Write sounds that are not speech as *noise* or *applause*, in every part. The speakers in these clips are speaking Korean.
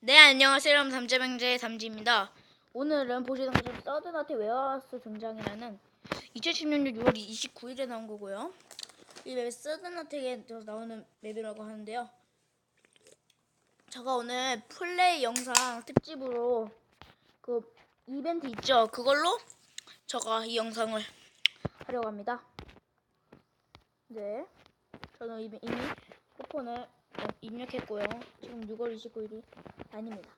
네 안녕하세요. 여러분 담재병재의 담지입니다. 오늘은 보시는 것처럼 서든아트 웨어하우스 등장이라는 2016년 6월 29일에 나온 거고요. 이 맵이 서든아트에 나오는 맵이라고 하는데요. 제가 오늘 플레이 영상 특집으로 그 이벤트 있죠? 그걸로 제가 이 영상을 하려고 합니다. 네. 저는 이미 쿠폰을 입력했고요 지금 6월 29일이 아닙니다.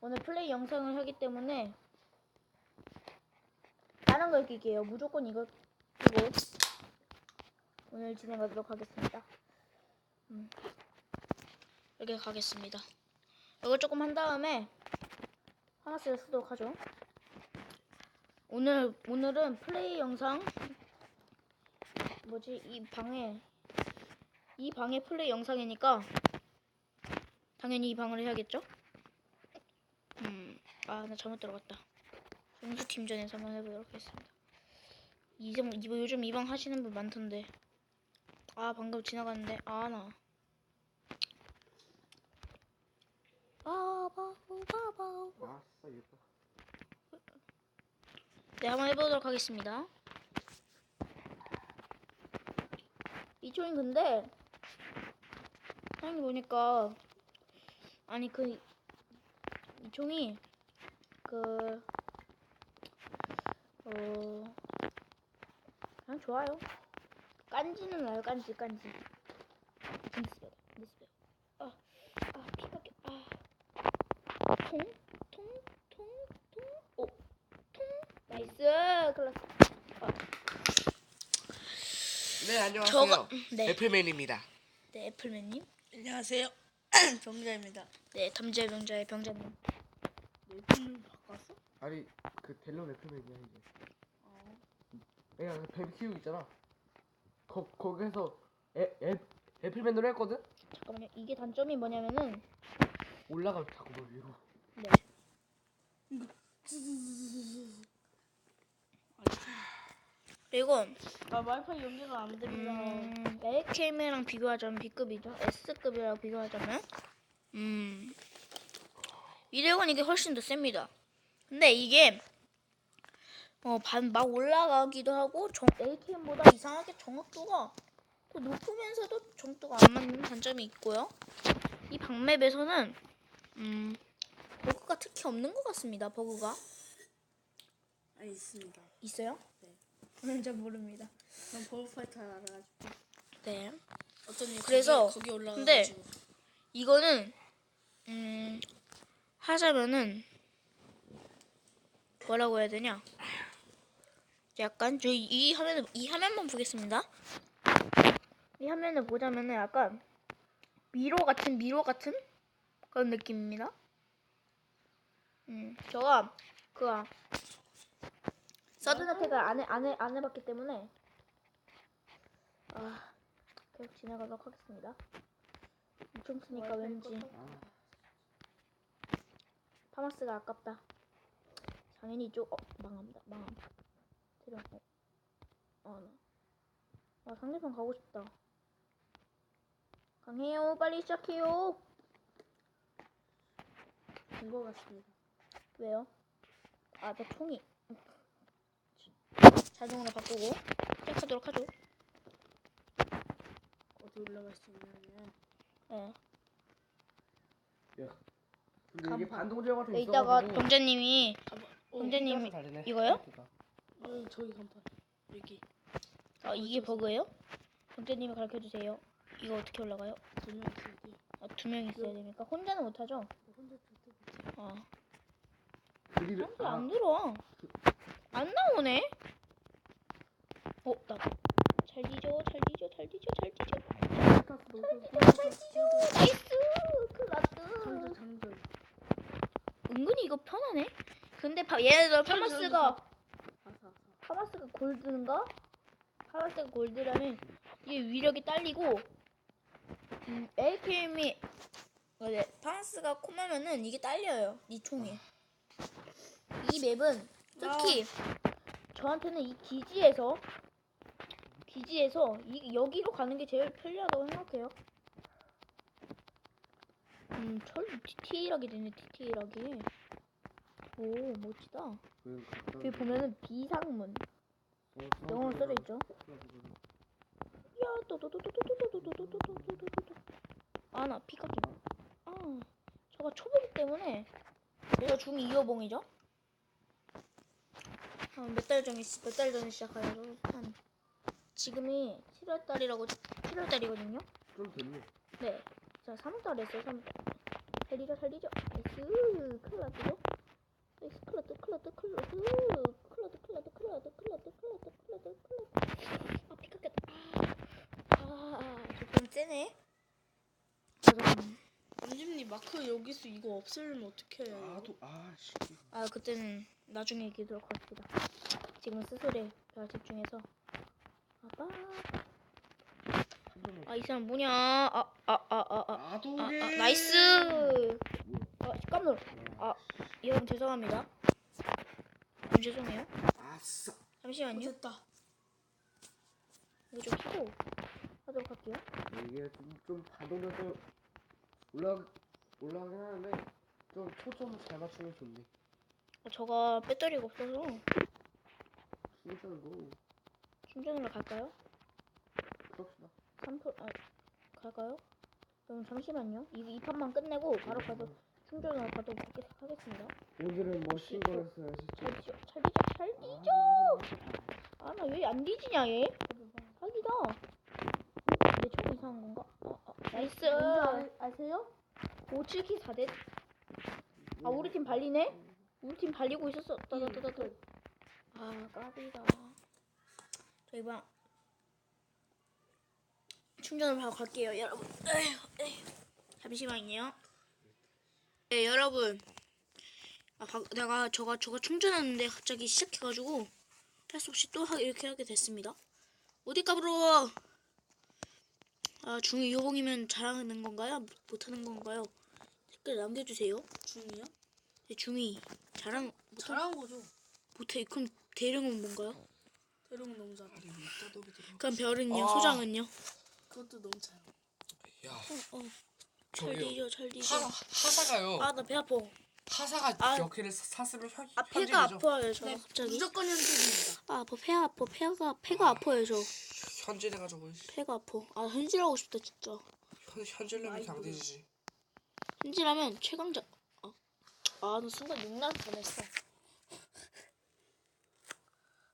오늘 플레이 영상을 하기 때문에 다른 걸 끼게요. 무조건 이거 끼고 오늘 진행하도록 하겠습니다. 음. 이렇게 가겠습니다. 이걸 조금 한 다음에 하나씩 쓰도록 하죠. 오늘 오늘은 플레이 영상 뭐지 이 방에 이 방의 플레이 영상이니까 당연히 이 방을 해야겠죠? 음, 아, 나 잘못 들어갔다. 용수 팀전에서 한번 해보도록 하겠습니다. 이정, 이거 요즘 이 방 하시는 분 많던데. 아, 방금 지나갔는데. 아, 나. 아싸 이거 네, 한번 해보도록 하겠습니다. 이 총이 근데, 사장님 보니까, 아니, 그, 이 총이, 그, 어, 그냥 좋아요. 깐지는 나요, 깐지, 깐지. 미스베, 미스베. 아, 아, 피가, 껴- 아. 통, 통, 통, 통, 오, 통. 나이스, 클라스. 네 안녕하세요 저거, 네. 애플맨입니다 네, 애플맨님. 안녕하세요. *clears throat* 정자입니다. 네, 탐재 병자의 병자님. 맵을 바꿨어? 아니 그 델론 애플맨이야 이게 내가 그뱀 키우고 있잖아 거, 거기서 애, 애, 애플맨으로 했거든? 잠깐만요. 이게 단점이 뭐냐면은 올라가면 자꾸 뭐 위로 네. 그리고 나 와이파이 연결가 안 됩니다. 음, A캠이랑 비교하자면 B급이죠. S급이랑 비교하자면 음. 이래곤 이게 훨씬 더 셉니다. 근데 이게 어, 반, 막 올라가기도 하고 정, AKM보다 이상하게 정확도가 또 높으면서도 정도가 안 맞는 단점이 있고요. 이 방맵에서는 음, 버그가 특히 없는 것 같습니다. 버그가 아 있습니다. 있어요? 저는 잘 모릅니다. 난 버그파이터 알아가지고 네. 어떤 일 그래서 거기, 거기 올라가가지고 근데 이거는 음 하자면은 뭐라고 해야 되냐? 약간 저이 화면을 이 화면만 보겠습니다. 이 화면을 보자면은 약간 미로 같은 미로 같은 그런 느낌입니다. 음, 제가 그 서든 어택을 안, 해, 안, 해, 안 해봤기 때문에 아 계속 지나가도록 하겠습니다. 엄청 쓰니까 왠지 파마스가 아깝다. 당연히 이쪽 어 망합니다. 망함. 들어. 어. 어 나. 아 상대편 가고 싶다. 강해요. 빨리 시작해요. 된거 같습니다. 왜요? 아, 내 총이 자동으로 바꾸고 시작하도록 하죠. 어디 올라갈 수 있냐면 예. 근데 이게 간판. 반동제어 같은 게 이따가 있어가지고. 어, 다 되네. 이거요? 어, 저기 간판 여기 아 이게 버그예요? 동자님이 가르쳐 주세요. 이거 어떻게 올라가요? 두명 있어야 돼. 아, 두명 있어야 됩니까? 혼자는 못 하죠? 혼자 절대 못해. 아, 그리를 사람들 아, 안 들어와. 안 나오네. 어, 나. 잘 뒤져, 잘 뒤져, 잘 뒤져, 잘 뒤져. 잘 뒤져. 나이스. 클라스. 잠들 잠들. 은근히 이거 편하네. 근데 바, 얘네들 파마스가. 파마스가 골드인가? 파마스가 골드라면 이게 위력이 딸리고 음, AKM이 네, 파마스가 콤하면은 이게 딸려요. 이 총이. 이 맵은 특히 저한테는 이 기지에서 기지에서 이, 여기로 가는 게 제일 편리하다고 생각해요. 음, 철 디테일하게 되네, 디테일하게. 오, 멋지다. 그 여기 보면은 비상문. 써- 영어로 써져 있죠? 써가지고. 야, 또또또또또또또또또또또또또또또. 아, 나 피카기. 아, 저가 초보기 때문에 제가 중2 이어봉이죠. 아, 몇달 전에 몇 달 전에 시작하여서 한 지금이 7월 달이라고 7월 달이거든요. 좀 됐네. 네. 자, 3월 달에 했어요. 3월 달. 살리죠, 살리죠. 나이스. 클라드죠? 나이스, 클라드, 클라드, 클라드. 클라드, 클라드, 클라드, 클라드, 클라드, 클라드, 클라드. 아, 피카겠다. 아, 아, 조금 세네. 잠깐만. 안집님 마크 여기서 이거 없애려면 어떻게 해요? 아도 아씨. 아, 그때는 나중에 얘기하도록 하겠습니다. 지금은 스스로에 집중해서. 아빠. 아, 이 사람 뭐냐? 아, 아, 아, 아, 아. 아, 아, 나이스. 아, 깜놀. 아, 여러분 죄송합니다. 아, 죄송해요. 아싸. 잠시만요. 됐다. 이거 좀 하고 하도록 할게요. 이게 좀좀 반동돼서 올라 올라가긴 하는데 좀 초점 잘 맞추면 좋네. 어, 저가 배터리가 없어서 뭐 충전으로 갈까요? 그럽시다. 3% 아, 갈까요? 그럼 잠시만요. 이, 이 판만 끝내고 바로 가도 충전을 가도록 하겠- 하겠습니다. 오늘은 멋진. 잘 뒤져, 잘 뒤져, 잘 뒤져. 아, 나 왜 안 뒤지냐 얘? 사기다. 내총 이상한 건가? 아, 아, 나이스. 뭔지 아, 아세요? 5, 7키 4대. 아, 우리 팀 발리네? 우리 팀 발리고 있었어. 따다다다다. 아, 까비다. 저 이번 충전을 하고 갈게요, 여러분. 에휴, 에휴. 잠시만요. 네, 여러분. 아, 바, 내가 저가 저가 충전하는데 갑자기 시작해가지고 할 수 없이 또 하, 이렇게 하게 됐습니다. 어디 까불어? 아, 중2 요봉이면 잘하는 건가요? 못하는 건가요? 댓글 남겨주세요. 중이요? 네, 중2 잘한 못한 잘한 거죠. 못해 그럼 대령은 뭔가요? 대룡은 너무 잘해. 그럼 별은요? 아. 소장은요? 그것도 너무 잘해. 야, 어, 어. 잘 저기요. 뒤져, 잘 뒤져. 하, 하사가요. 아, 나 배 아파. 하사가 아. 몇 개를 사- 샀으면 현, 아, 현질이죠. 아파요, 저 네, 갑자기. 무조건 현실입니다. 아, 아파, 배 아파, 배가 배가 아파요, 저. 현질해가지고 배가 아파. 아, 현질하고 싶다, 진짜. 현, 현질하면 아이고. 강대지지. 현질하면 최강자. 아, 아, 나 순간 용날 뻔했어.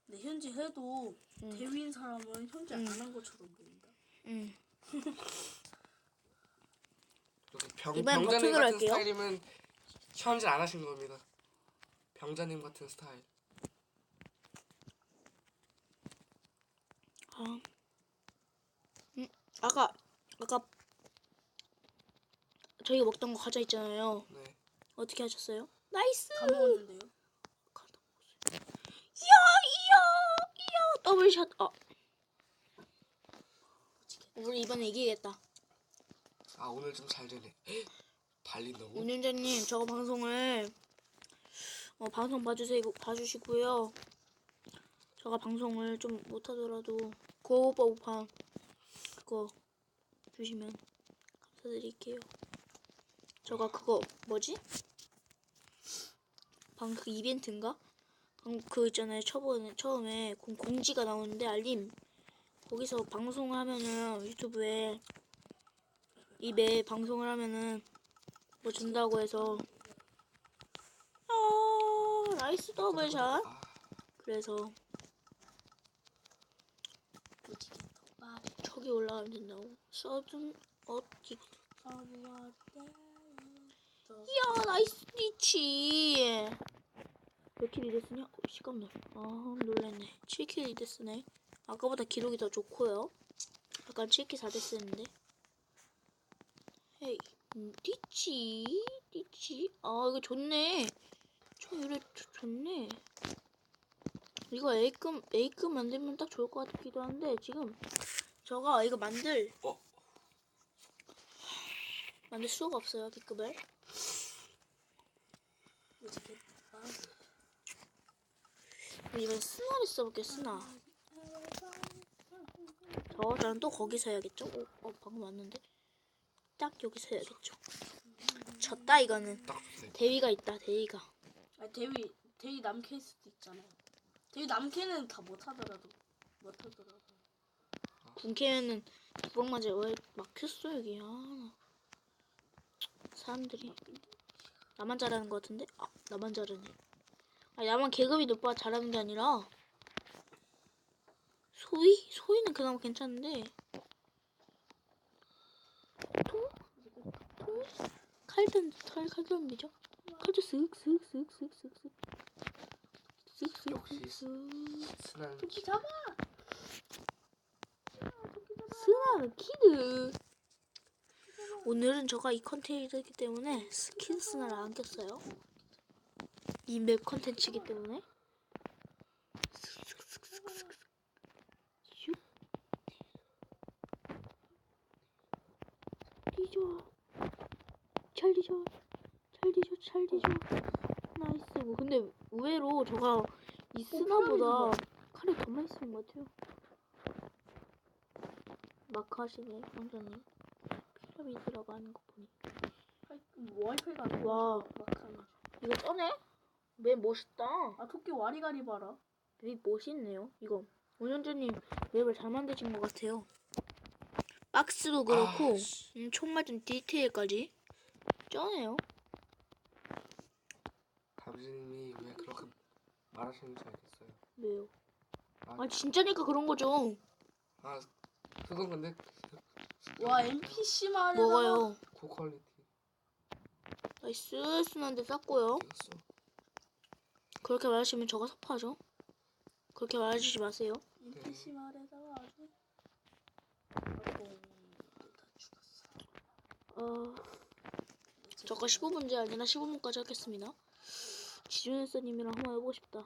근데 현지 해도 응. 대위인 사람은 현지 응. 안한 것처럼 보인다. 응. 병, 이번엔 병자님 버튼으로 같은 할게요. 스타일이면 현질 안 하신 겁니다. 병자님 같은 스타일. 아. 음, 아까 아까 저희가 먹던 거 과자 있잖아요. 네. 어떻게 하셨어요? 나이스. 다 먹었는데요. 이야 이야 이야 더블샷. 아. 우리 이번에 이기겠다. 아 오늘 좀 잘 되네. *gasps* 발린다고? 운영자님 저거 방송을 어, 방송 봐주세요 봐주시고요. 저가 방송을 좀 못하더라도 고오버판 그거 주시면 감사드릴게요. 저가 그거 뭐지? 방그 이벤트인가? 방그 있잖아요. 처음에 처음에 공, 공지가 나오는데 알림. 거기서 방송을 하면은 유튜브에 입에 방송을 하면은 뭐 준다고 해서 아 나이스 더블샷. 아, 그래서 저기 올라가면 된다고. 서든 어디 이야 나이스 리치 몇 킬이 됐으냐? 어, 시간만 아 놀랬네. 7킬이 됐으네. 아까보다 기록이 더 좋고요. 아까 7킬 4됐었는데. 헤이 리치 리치. 아 이거 좋네. 저 이래 좋- 좋네. 이거 A급 A급 만들면 딱 좋을 것 같기도 한데 지금 저가 이거 만들. 어. 만들 수가 없어요 B급을. 이 번 스나를 써볼게 스나 저 저는 또 거기서 해야겠죠? 어, 어 방금 왔는데 딱 여기서 해야겠죠 졌다 이거는. 딱 주세요. 대위가 있다 대위가. 아 대위 대위 남캐일 수도 있잖아요. 대위 남캐는 다 못하더라도 못하더라도. 군캐는 두방 맞아 왜 막혔어 여기 아 사람들이 나만 잘하는 것 같은데 아 나만 잘하네 아 나만 계급이 높아 잘하는 게 아니라 소위 소위는 그나마 괜찮은데 통? 통? 칼든 칼 칼든 되죠 칼도 쓱쓱쓱쓱쓱쓱 역시 쓱쓱쓱 순한 토끼 잡아. 스나는 키드. 오늘은 제가 이 컨텐츠이기 때문에 스킨 스나를 안 꼈어요. 이 맵 컨텐츠이기 때문에. 슉. 뒤져. 잘 뒤져. 잘 뒤져. 잘 뒤져. 나이스. 뭐 근데 의외로 제가 이 스나보다 칼이 더 많이 쓰는 것 같아요. 마크 하시네, 왕자님. 피라미드라고 하는 거 보니. 와이파이가 안 와. 와. 막하네. 이거 쩌네? 왜 멋있다. 아 토끼 와리가리 봐라. 맵이 멋있네요. 이거. 운전자님 맵을 잘 만드신 것 같아요. 박스도 그렇고, 아, 씨. 음, 총 맞은 디테일까지. 쩌네요. 담지님이 왜 그렇게 말하시는지 알겠어요. 왜요? 아, 아, 진짜니까 그런 거죠. 아 그건 근데 와 NPC 말에 뭐가요? 고퀄리티 나이스, 순한데 쌌고요. 였어. 그렇게 말하시면 저가 섭하죠. 그렇게 말해주지 마세요. NPC 말에다가 아주. 아이고, 다 죽었어. 어, 저가 15문제 아니라 15문까지 하겠습니다. 지준혜서님이랑 한번 해보고 싶다.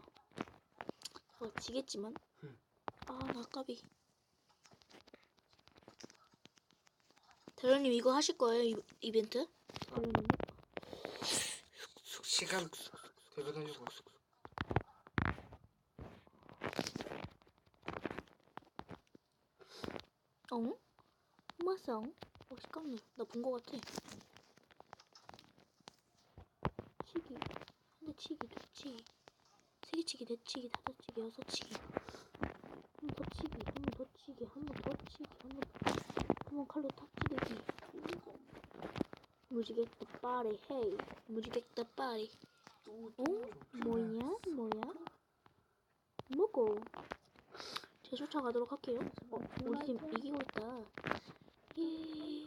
어, 지겠지만. 음. 아, 나 까비. 대련님 이거 하실 거예요, 이, 이벤트? 대련님? 시간 대변하려고 어? 엄마상? 어, 잠깐만. 나본 거 같아. 치기. 한대 치기, 두 치기. 세 개 치기, 네 치기, 다섯 치기, 여섯 치기. 한 번 더 치기, 한 번 더 치기, 한 번 더 치기, 한번 더. 한번 칼로 탁 찌르기. 무지개다 빠리, 헤이. 무지개다 빠리. 또, 어? 뭐냐? 뭐야? 뭐고? 제 쫓아가도록 할게요. 어, 우리 팀 이기고 있다. 예.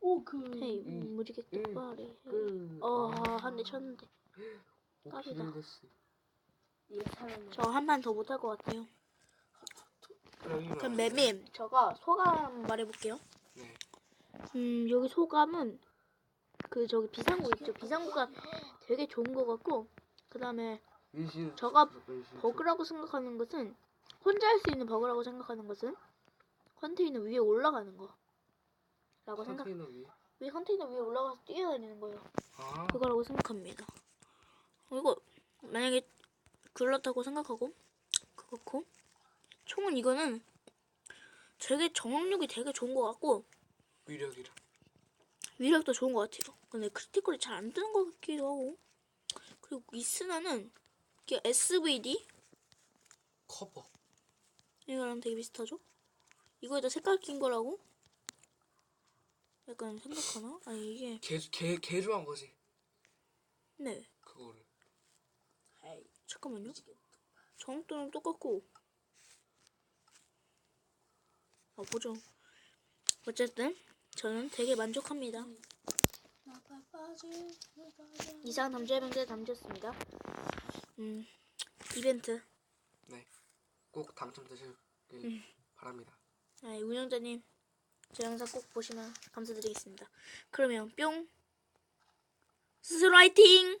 오그 헤이, 음. 무지개 음. 똑바리. 헤이. 그 어, 한대 쳤는데. 깝이다. 저 한 판 더 못할 것 같아요. 그럼 그럼 맵님, 저가 소감 말해볼게요. 네. 음, 여기 소감은 그 저기 비상구 있죠. 비상구가 되게 좋은 것 같고, 그 다음에 저가 버그라고 생각하는 것은 혼자 할 수 있는 버그라고 생각하는 것은 컨테이너 위에 올라가는 거. 라고 생각. 컨테이너 위. 위 컨테이너 위에 올라가서 뛰어다니는 거예요. 아 그거라고 생각합니다. 이거 만약에 그렇다고 생각하고 그렇고 총은 이거는 되게 정확력이 되게 좋은 것 같고 위력이라. 위력도 좋은 것 같아요. 근데 크리티컬이 잘 안 뜨는 것 같기도 하고 그리고 이 스나는 이게 SVD 커버. 이거랑 되게 비슷하죠? 이거에다 색깔 낀 거라고 약간 생각하나? 아니 이게 개개 개조한 거지. 네 그거를. 에이 잠깐만요. 정도는 똑같고. 아, 보죠. 어쨌든, 저는 되게 만족합니다. 빠질 이상 담주의 병제 담주였습니다. 음, 이벤트. 꼭 당첨되실 음. 바랍니다. 아, 운영자님, 제 영상 꼭 보시면 감사드리겠습니다. 그러면, 뿅! 스스로 화이팅!